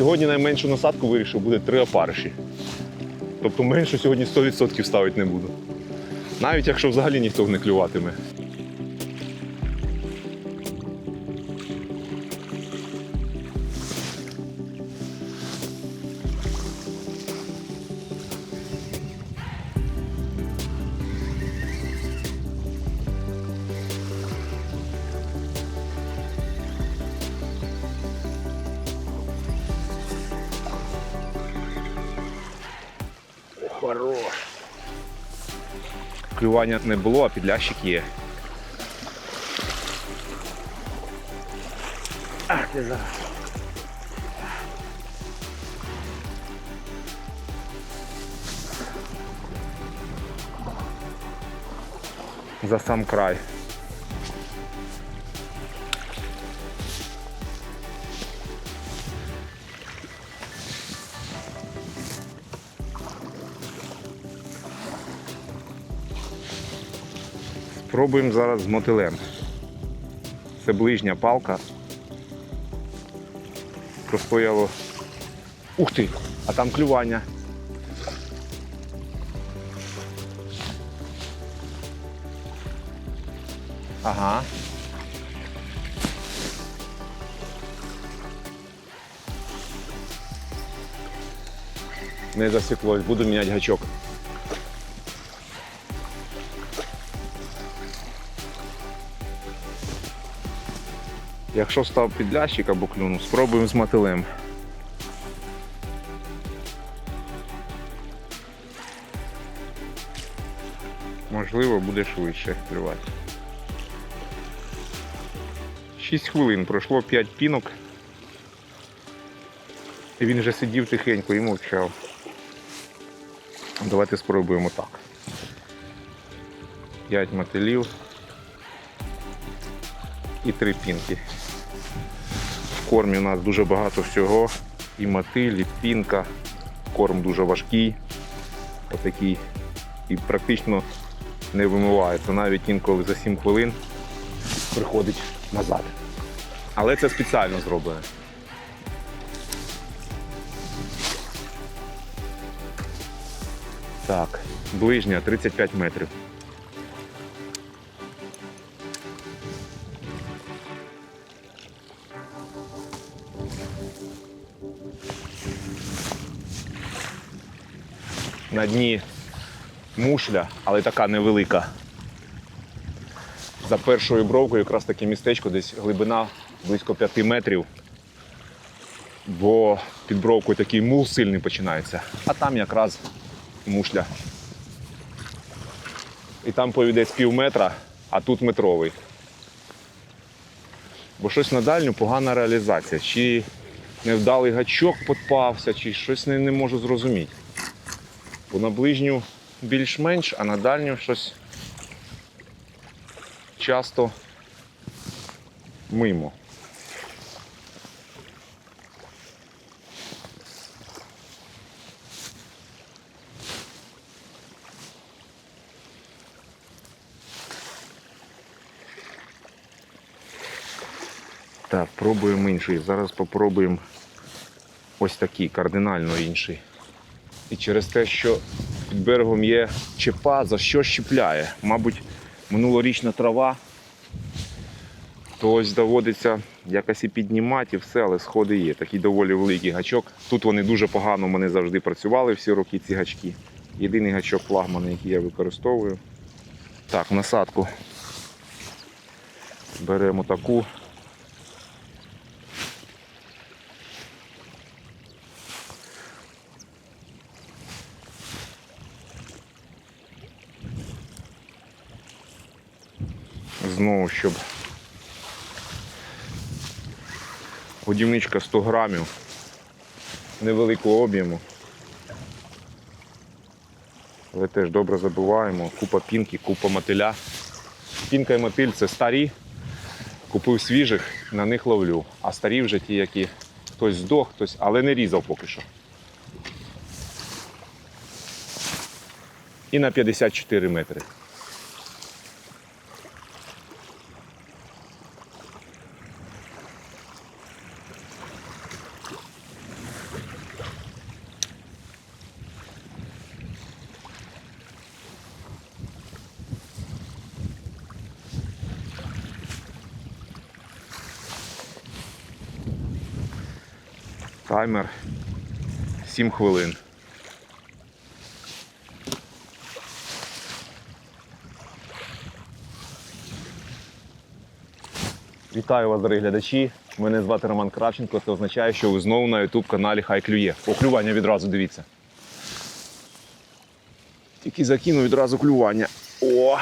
Сьогодні найменшу насадку вирішив буде три опариші. Тобто меншу сьогодні 100% ставити не буду. Навіть якщо взагалі ніхто не клюватиме. Клювання не було, а підлящик є. Ах, ти зараз. За сам край. Пробуємо зараз з мотилем. Це ближня палка. Простояло. Ух ти! А там клювання. Ага. Не засіклось, буду міняти гачок. Якщо став підлящик або клюнув, спробуємо з мотилем. Можливо, буде швидше клювати. 6 хвилин пройшло 5 пінок. І він вже сидів тихенько і мовчав. Давайте спробуємо так. 5 мотилів і 3 пінки. Кормі у нас дуже багато всього. І мотиль, і пінка. Корм дуже важкий. Отакий. І практично не вимивається. Навіть інколи за 7 хвилин приходить назад. Але це спеціально зроблено. Так, ближня 35 метрів. На дні мушля, але така невелика. За першою бровкою якраз таке містечко, десь глибина близько 5 метрів. Бо під бровкою такий мул сильний починається, а там якраз мушля. І там повідець пів метра, а тут метровий. Бо щось на дальню погана реалізація. Чи невдалий гачок попався, чи щось не, не можу зрозуміти. Бо на ближню більш-менш, а на дальню щось часто мимо. Так, пробуємо інший. Зараз попробуємо ось такий, кардинально інший. І через те, що під берегом є чепа, за що щіпляє. Мабуть, минулорічна трава, то ось доводиться якось і піднімати, і все, але сходи є. Такий доволі великий гачок. Тут вони дуже погано в мене завжди працювали всі роки, ці гачки. Єдиний гачок флагман, який я використовую. Так, насадку. Беремо таку. Щоб годівничка 100 грамів невеликого об'єму. Але теж добре забиваємо. Купа пінки, купа мотиля. Пінка і мотиль це старі. Купив свіжих, на них ловлю. А старі вже ті, які хтось здох, хтось, але не різав поки що. І на 54 метри. Таймер 7 хвилин. Вітаю вас, дорогі глядачі. Мене звати Роман Кравченко. Це означає, що ви знову на youtube каналі Хай клює. О, клювання відразу дивіться. Тільки закину відразу клювання. О!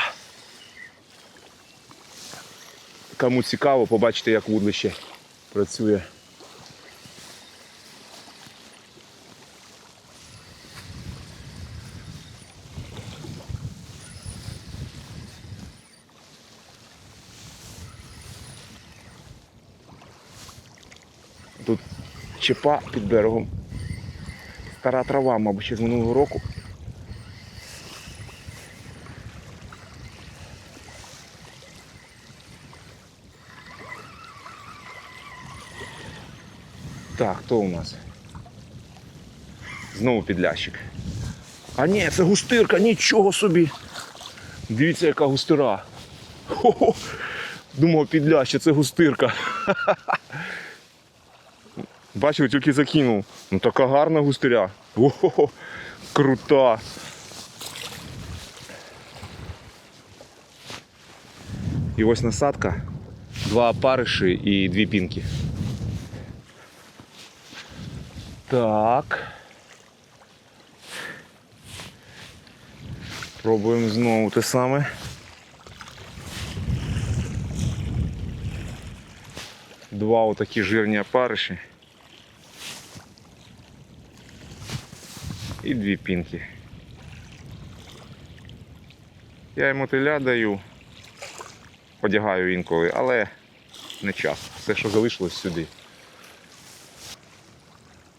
Кому цікаво, побачите, як вудлище працює. Тут чепа під берегом. Стара трава, мабуть, ще з минулого року. Так, хто у нас? Знову підлящик. А ні, це густирка, нічого собі. Дивіться, яка густира. Хо-хо. Думав, підляща, це густирка. Бачив, тільки закинув. Ну така гарна густиря. Ого, крута. І ось насадка. Два опариші і дві пінки. Так. Пробуємо знову те саме. Два отакі жирні опариші. І дві пінки. Я йому теля даю, одягаю інколи, але не часто. Все, що залишилось сюди.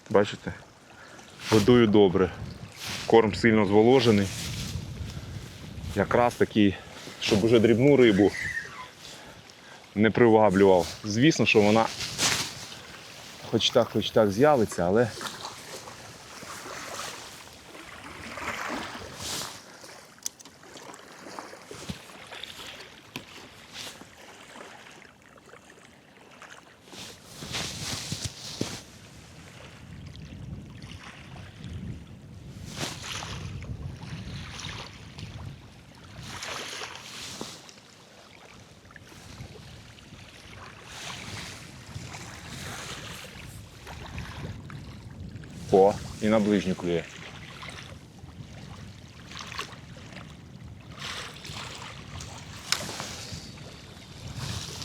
Бачите? Годую добре. Корм сильно зволожений. Якраз такий, щоб уже дрібну рибу не приваблював. Звісно, що вона хоч так, хоч так з'явиться, але О, і на ближню.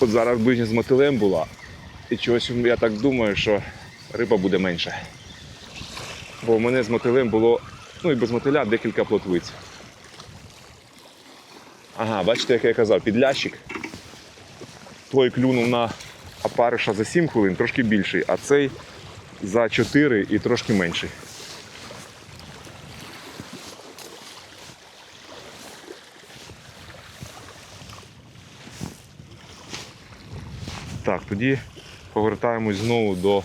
От зараз ближня з мотилем була. І чогось я так думаю, що риба буде менше. Бо у мене з мотилем було, ну і без мотиля декілька плотвиць. Ага, бачите, як я казав, підлящик. Той клюнув на опариша за 7 хвилин, трошки більший, а цей за 4 і трошки менший. Так, тоді повертаємось знову до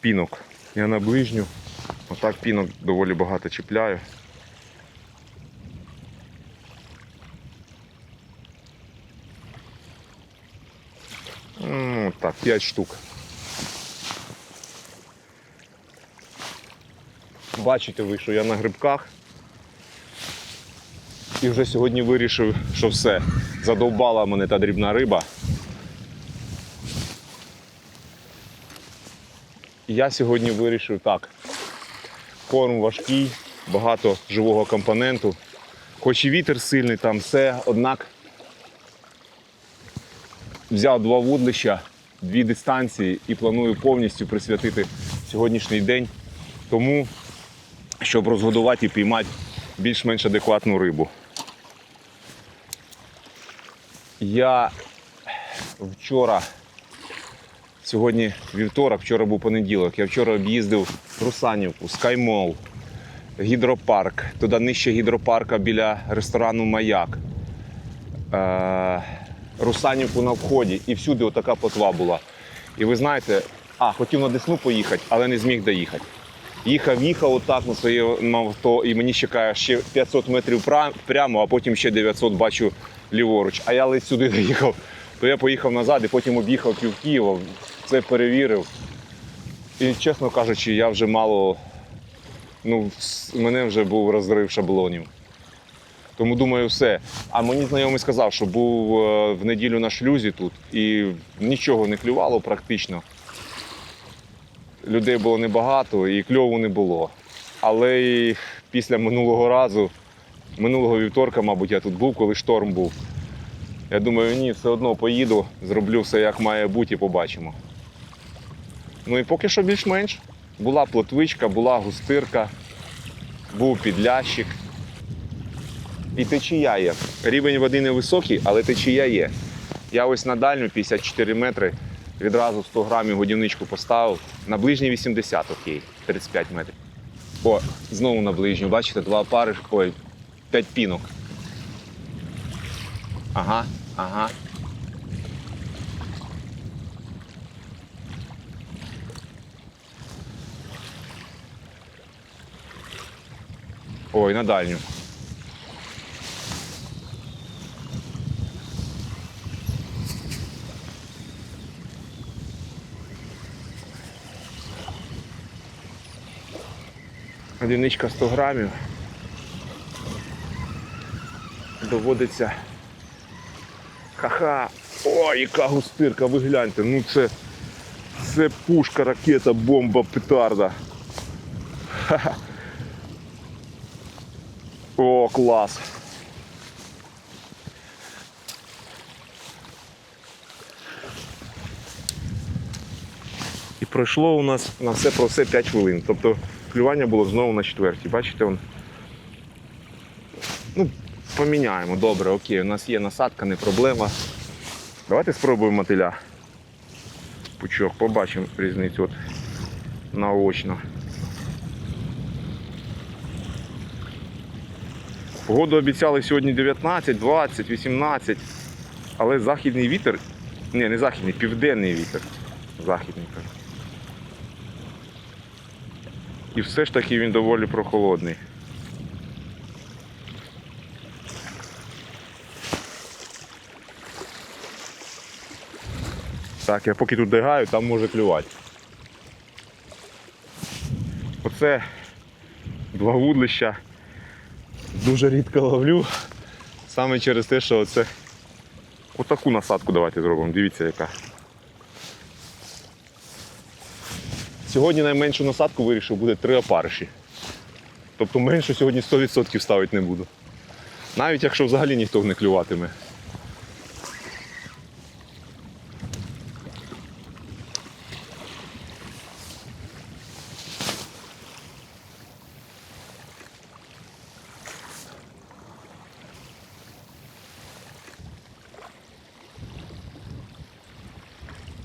пінок. Я на ближню. Отак пінок доволі багато чіпляю. Так, 5 штук. Бачите ви, що я на грибках. І вже сьогодні вирішив, що все. Задовбала мене та дрібна риба. Я сьогодні вирішив так. Корм важкий, багато живого компоненту. Хоч і вітер сильний, там все, однак взяв два вудлища, дві дистанції і планую повністю присвятити сьогоднішній день тому, щоб розгодувати і піймати більш-менш адекватну рибу. Я вчора, сьогодні вівторок, вчора був понеділок, я вчора об'їздив Русанівку, Скаймол, гідропарк, туди нижче гідропарка біля ресторану Маяк. Е, Русанівку на вході і всюди отака потва була. І ви знаєте, а, хотів на Десну поїхати, але не зміг доїхати. Їхав, їхав отак на своєму авто, і мені чекає ще 500 метрів прямо, а потім ще 900 бачу ліворуч. А я ледь сюди доїхав. То я поїхав назад і потім об'їхав пів Києва, це перевірив. І чесно кажучи, я вже мало. Ну, с- мене вже був розрив шаблонів. Тому думаю, все. А мені знайомий сказав, що був е, в неділю на шлюзі тут і нічого не клювало практично. Людей було небагато і кльову не було. Але і після минулого разу, минулого вівторка, мабуть, я тут був, коли шторм був. Я думаю, ні, все одно поїду, зроблю все як має бути і побачимо. Ну і поки що більш-менш. Була плотвичка, була густирка, був підлящик. І течія є. Рівень води невисокий, але течія є. Я ось на дальню 54 метри відразу 100 грамів годівничку поставив. На ближній 80, окей, 35 метрів. О, знову на ближню, бачите, два пари, ой, 5 пінок. Ага, ага. Ой, на дальню. Одиничка 100 грамів. Доводиться. Ха-ха. Ой, яка густирка, ви гляньте. Ну це. Це пушка, ракета, бомба, петарда. Ха-ха. О, клас. І пройшло у нас на все про все 5 хвилин. Тобто клювання було знову на четвертій. Бачите, он. Ну, поміняємо. Добре, окей, у нас є насадка, не проблема. Давайте спробуємо мотиля. Пучок, побачимо різницю от наочно. Погоду обіцяли сьогодні 19, 20, 18, але західний вітер, ні, не західний, південний вітер. Західний кажу. І все ж таки він доволі прохолодний. Так, я поки тут дигаю, там може клювати. Оце два вудлища. Дуже рідко ловлю. Саме через те, що оце отаку насадку давайте зробимо. Дивіться яка. Сьогодні найменшу насадку вирішив буде три опариші. Тобто менше сьогодні 100% ставити не буду. Навіть якщо взагалі ніхто не клюватиме.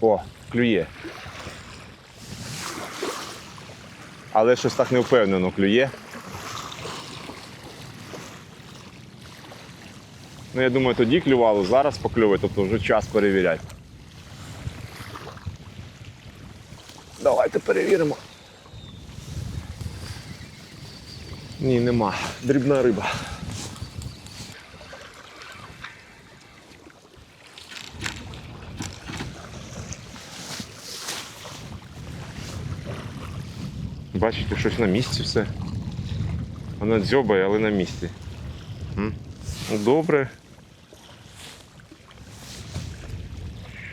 О, клює. Але щось так невпевнено клює. Ну, я думаю, тоді клювало, зараз покльовує, тобто вже час перевіряти. Давайте перевіримо. Ні, нема. Дрібна риба. Бачите, щось на місці все. Вона дзьобає, але на місці. Ну, Добре.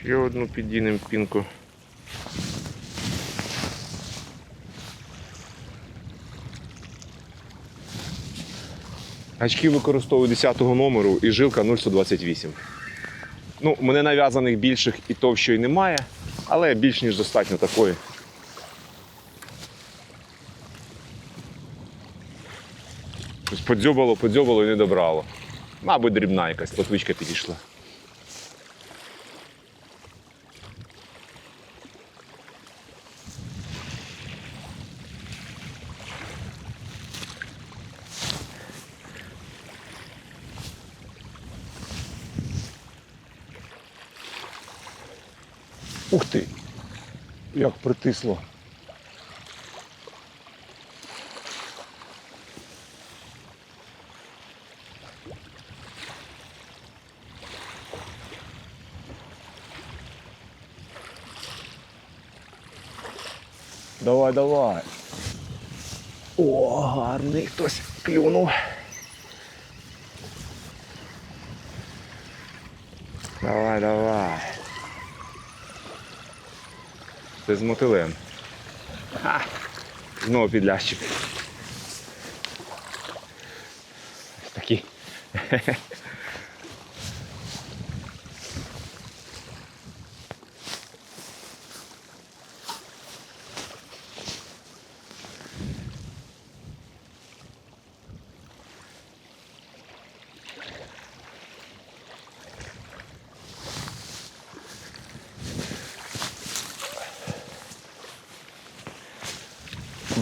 Ще одну підійнемо пінку. Гачки використовую 10 номеру і жилка 0,128. Ну, мене нав'язаних більших і товщої немає, але більш ніж достатньо такої. Подзьобало, подзьобало і не добрало. Мабуть, дрібна якась платвичка підійшла. Ух ти! Як притисло. Давай, давай. О, гарний хтось клюнув. Давай, давай. Це з мотилем. Ха! Знову підлящик. Ось Такий.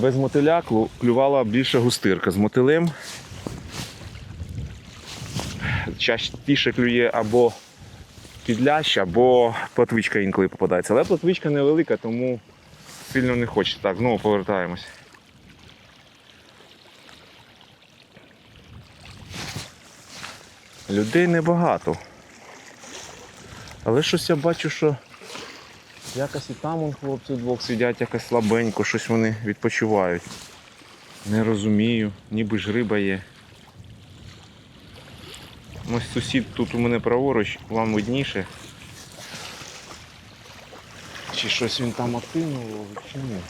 Без мотиля клювала більше густирка. З мотилем частіше клює або підлящ, або платвичка інколи попадається. Але платвичка невелика, тому сильно не хоче. Так, знову повертаємось. Людей небагато. Але щось я бачу, що Якось і там хлопці двох сидять, якось слабенько, щось вони відпочивають. Не розумію, ніби ж риба є. Ось сусід тут у мене праворуч, вам видніше. Чи щось він там активно ловить, чи ні?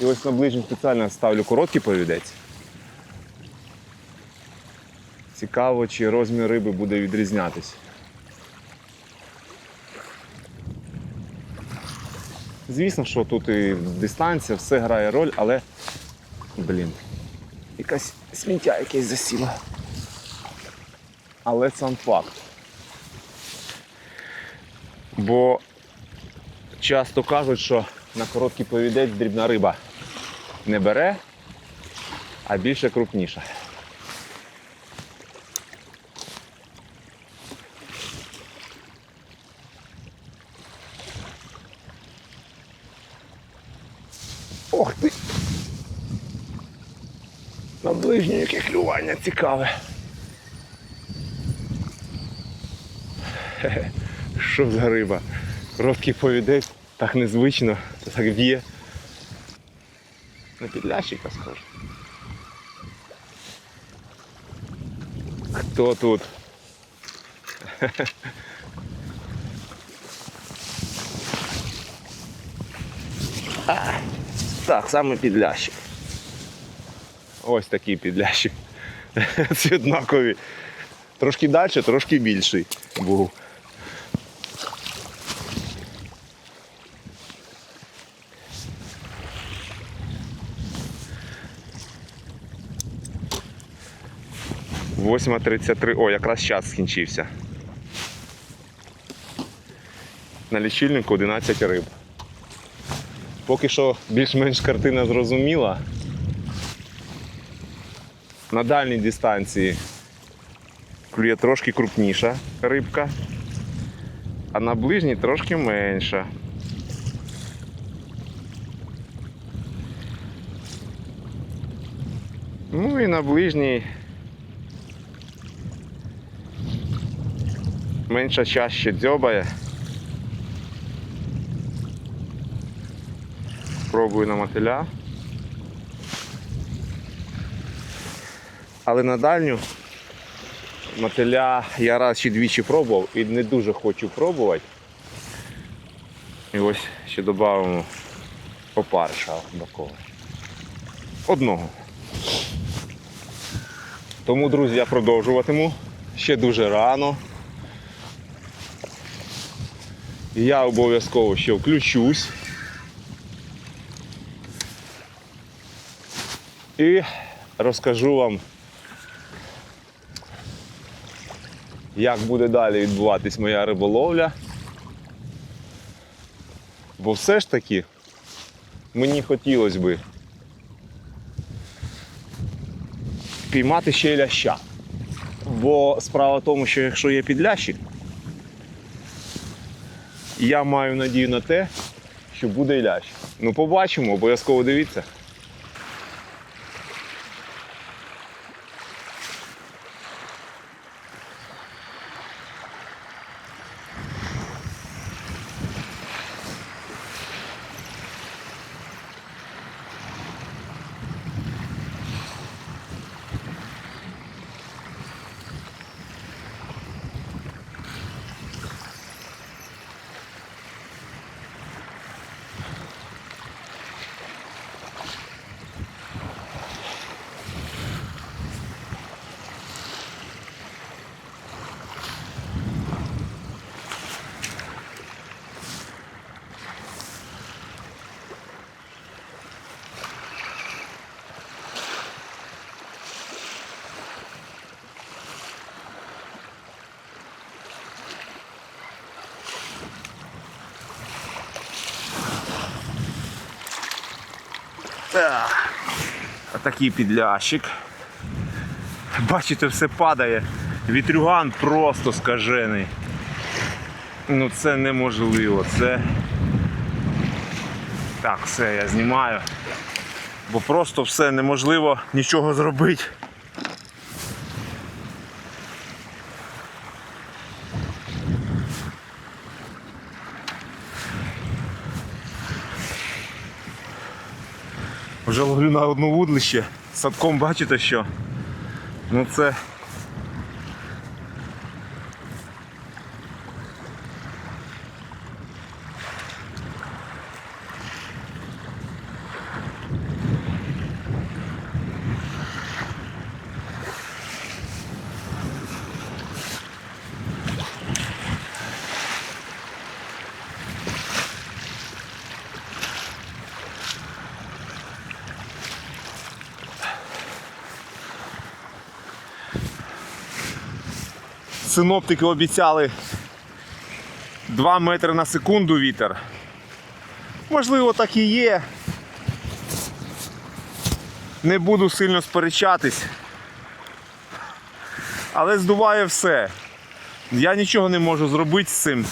І ось на ближній спеціально ставлю короткий повідець. Цікаво, чи розмір риби буде відрізнятись. Звісно, що тут і дистанція, все грає роль, але, блін, якась сміття якесь засіло. Але сам факт. Бо часто кажуть, що на короткий повідець дрібна риба не бере, а більше крупніша. Ох ти! На ближнє яке клювання цікаве. Хе-хе, Що за риба? Короткий повідець, так незвично, так б'є. На підлящика схоже. Хто тут? А, Так, саме підлящик. Ось такий підлящик. Ці. Трошки далі, трошки більший був. Восьма тридцять три. О, якраз час скінчився. На лічильнику 11 риб. Поки що більш-менш картина зрозуміла. На дальній дистанції клює трошки крупніша рибка, а на ближній трошки менша. Ну і на ближній менша чаще дзьобає. Пробую на мотиля. Але на дальню мотиля я раз чи двічі пробував і не дуже хочу пробувати. І ось ще додамо опариша такого. Одного. Тому, друзі, я продовжуватиму. Ще дуже рано. Я обов'язково ще включусь. І розкажу вам, як буде далі відбуватись моя риболовля. Бо все ж таки мені хотілося би піймати ще ляща. Бо справа в тому, що якщо є підлящик, І я маю надію на те, що буде і лящ. Ну, побачимо, обов'язково дивіться. Такий підлящик. Бачите, все падає. Вітрюган просто скажений. Ну це неможливо. Це. Так, все, я знімаю. Бо просто все неможливо нічого зробити. Вже ловлю на одну вудлище. Садком бачите що? Ну це. Синоптики обіцяли 2 метри на секунду вітер. Можливо, так і є. Не буду сильно сперечатись. Але здуває все. Я нічого не можу зробити з цим.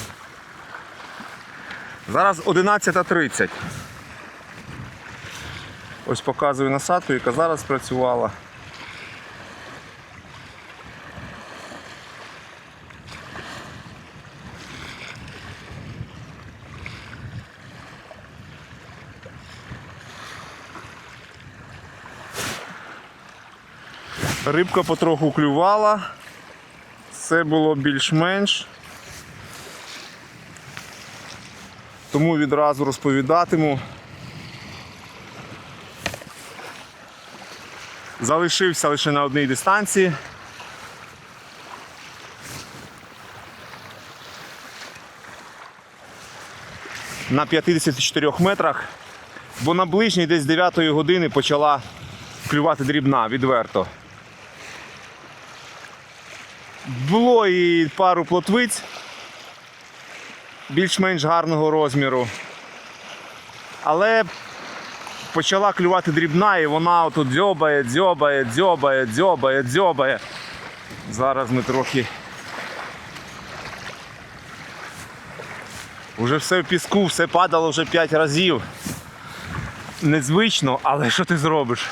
Зараз 11.30. Ось показую насадку, яка зараз працювала. Рибка потроху клювала. Все було більш-менш. Тому відразу розповідатиму. Залишився лише на одній дистанції. На 54 метрах, бо на ближній десь з 9 години почала клювати дрібна відверто. Було і пару плотвиць більш-менш гарного розміру. Але почала клювати дрібна і вона отут дзьобає, дзьобає, дзьобає, дзьобає, дзьобає. Зараз ми трохи. Уже все в піску, все падало вже 5 разів. Незвично, але що ти зробиш?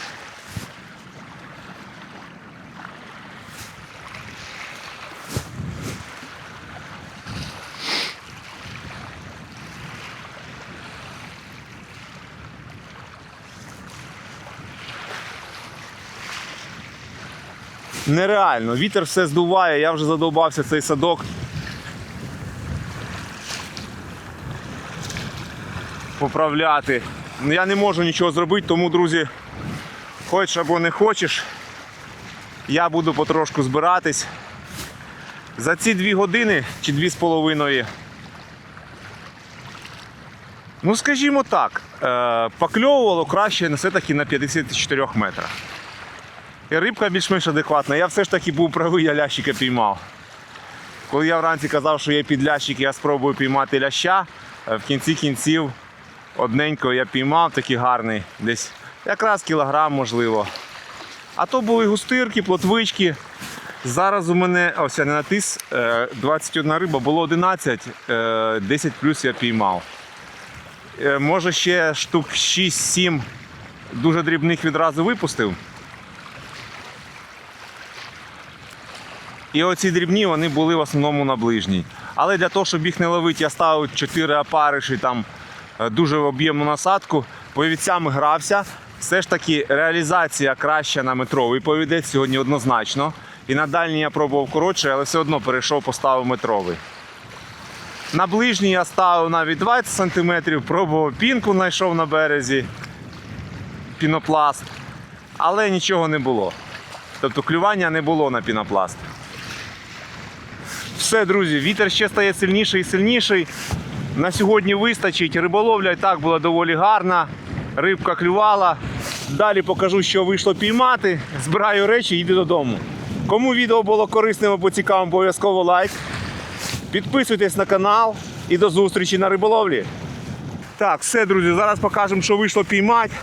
Нереально, вітер все здуває, я вже задовбався цей садок. Поправляти. Я не можу нічого зробити, тому, друзі, хочеш або не хочеш, я буду потрошку збиратись. За ці дві години чи дві з половиною. Ну, скажімо так, е, покльовувало краще все-таки на 54 метрах. І рибка більш-менш адекватна. Я все ж таки був правий, я лящика піймав. Коли я вранці казав, що є підлящик, я спробую піймати ляща, е, в кінці кінців одненького я піймав, такий гарний, десь якраз кілограм можливо. А то були густирки, плотвички. Зараз у мене ось я не натис, е, 21 риба, було 11, е, 10 плюс я піймав. Е, Може ще штук 6-7 дуже дрібних відразу випустив. І оці дрібні вони були в основному на ближній. Але для того, щоб їх не ловити, я ставив 4 опариші, там е, дуже об'ємну насадку. Повідцями грався. Все ж таки реалізація краща на метровий повідець сьогодні однозначно. І на дальній я пробував коротше, але все одно перейшов, поставив метровий. На ближній я ставив навіть 20 см, пробував пінку, знайшов на березі, пінопласт, але нічого не було. Тобто клювання не було на пінопласт. Все, друзі, вітер ще стає сильніший і сильніший. На сьогодні вистачить. Риболовля і так була доволі гарна. Рибка клювала. Далі покажу, що вийшло піймати. Збираю речі і йду додому. Кому відео було корисним або цікавим, обов'язково лайк. Підписуйтесь на канал і до зустрічі на риболовлі. Так, все, друзі, зараз покажемо, що вийшло піймати.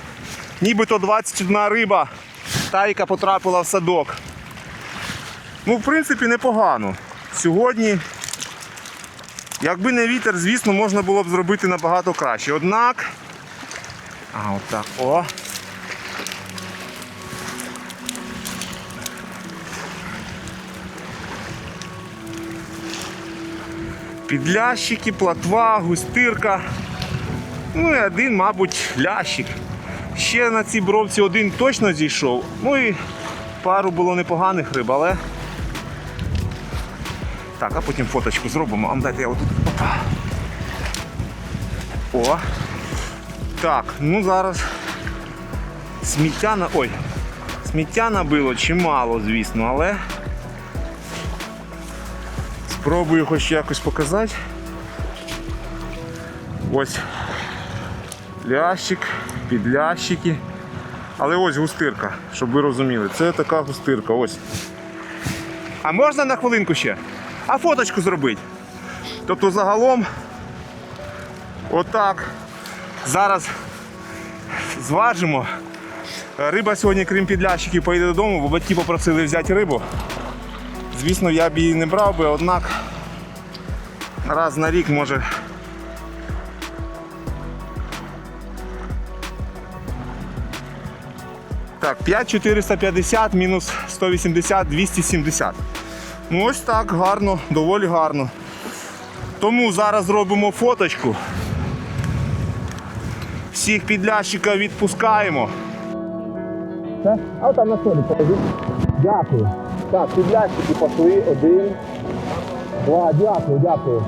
Нібито 21 риба, та, яка потрапила в садок. Ну, в принципі, непогано. Сьогодні, якби не вітер, звісно, можна було б зробити набагато краще. Однак. А, отак. О. Підлящики, платва, густирка. Ну і один, мабуть, лящик. Ще на цій бровці один точно зійшов. Ну і пару було непоганих риб, але. Так, а потім фоточку зробимо. А дайте я отут. Опа. О. Так, ну зараз сміття на. Ой, сміття набило чимало, звісно, але спробую хоч якось показати. Ось лящик, підлящики. Але ось густирка, щоб ви розуміли. Це така густирка, ось. А можна на хвилинку ще? А фоточку зробити. Тобто загалом отак. Зараз зважимо. Риба сьогодні, крім підлящиків, поїде додому, бо батьки попросили взяти рибу. Звісно, я б її не брав би, однак раз на рік може. Так, 5450 мінус 180, 270. Ну ось так, гарно, доволі гарно. Тому зараз зробимо фоточку. Всіх підлящика відпускаємо. А там на столі положи. Дякую. Так, підлящики пошли. Один. Два. Дякую, дякую.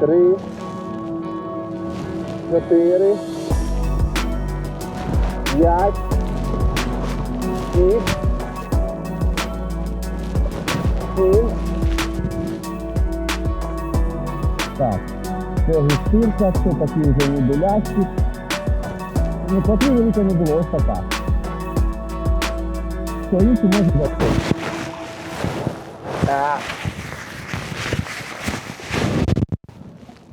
Три. Чотири. П'ять. Шість. Сім. Так. Це густинка, це такі вже лящик. Ну, потрібно велика не було, ось така. Стоїть і може. Так.